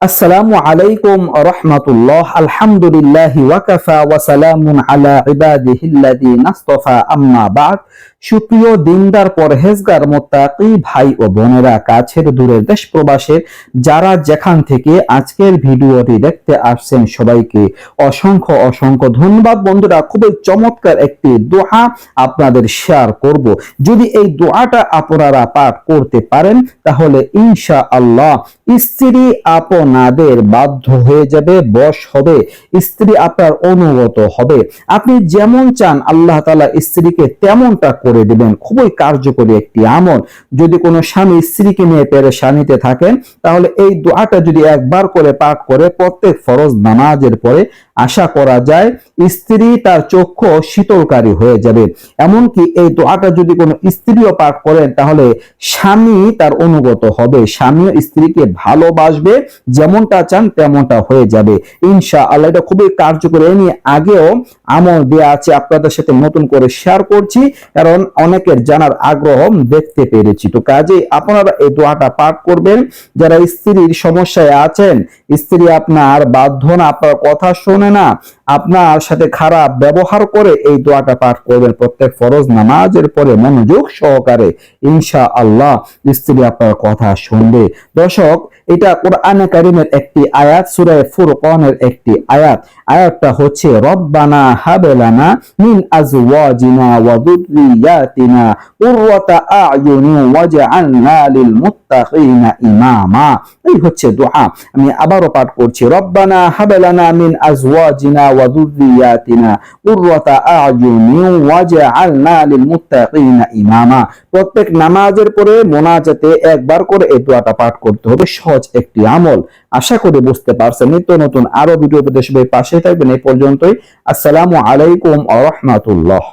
আসসালামু আলাইকুম রহমাতুল্লাহ আলহামদুলিল্লাহ ওয়াকাফা ওয়া সালামুন আলা ইবাদিহিল্লাযী নাসতাফা আম্মা বাদ সুপ্রিয় দিনদার পরহেজগার মোত্তাকি ভাই ও বোনেরা, কাছের দূরের দেশ প্রবাসের যারা যেখান থেকে আজকের ভিডিওটি দেখতে আসছেন সবাইকে অসংখ্য অসংখ্য ধন্যবাদ। বন্ধুরা, খুবই চমৎকার একটি দোহা আপনাদের শেয়ার করব। যদি এই দোয়াটা আপনারা পাঠ করতে পারেন, তাহলে ইনশা আল্লাহ স্ত্রী আপনাদের বাধ্য হয়ে যাবে বশ হবে, স্ত্রী আপনার অনুগত হবে। আপনি যেমন চান, আল্লাহ তালা স্ত্রীকে তেমনটা করে দিবেন। খুবই কার্যকরী একটি আমল। যদি কোনো স্বামী স্ত্রীকে নিয়ে পেরেশানিতে থাকেন, তাহলে এই দোয়াটা যদি একবার করে পাঠ করে প্রত্যেক ফরজ নামাজের পরে আশা করা যায় স্ত্রী তার চক্ষু শীতলকারী হয়ে যাবে। এমনকি এই দোয়াটা যদি কোনো স্ত্রীও পাঠ করেন, তাহলে স্বামী তার অনুগত হবে। স্বামীও স্ত্রীকে ভালোবাসবে, যেমনটা চান তেমনটা হয়ে যাবে। ইনশা আল্লাহ এটা খুবই কার্যকরী। এ নিয়ে আগেও আমল দেওয়া আছে। আপনাদের সাথে নতুন করে শেয়ার করছি। কারণ অনেকের জানার আগ্রহ দেখতে পেরেছি। তো কাজেই আপনারা এই দোয়াটা পাঠ করবেন, যারা স্ত্রীর সমস্যায় আছেন, স্ত্রী আপনার বাধ্য না, আপনার কথা শোনে না আপনার সাথে খারাপ ব্যবহার করে এই দোয়াটা পাঠ করবেন। প্রত্যেক ফরজ নামাজের পরে মনোযোগ সহকারে ইনশা আল্লাহ স্ত্রী আপনার কথা শুনবে। দর্শক, এটা কোরআনে কারিমের একটি আয়াত সুরায় ফুরকনের একটি আয়াত। আয়াতটা হচ্ছে, রব্বানা হাবেলানা মিন আজওয়াজিনা ওয়া যুররিয়াতিনা কুররাতা আয়ুনি ওয়াজআলনা লিল মুত্তাকিনা ইমামা। এই হচ্ছে দোয়া। আমি আবারও পাঠ করছি, রব্বানা হাবেলানা মিন আজওয়াজিনা ওয়া قرة أعين واجعلنا للمتقين إماما। প্রত্যেক নামাজের পরে মোনাজাতে একবার করে এই দোয়াটা পাঠ করতে হবে, সহজ একটি আমল। আশা করি বুঝতে পারছেন। নিত্য নতুন আরও ভিডিও উপদেশ পাশে থাকবেন। এই পর্যন্তই। আসসালামু আলাইকুম আ রহমাতুল্লাহ।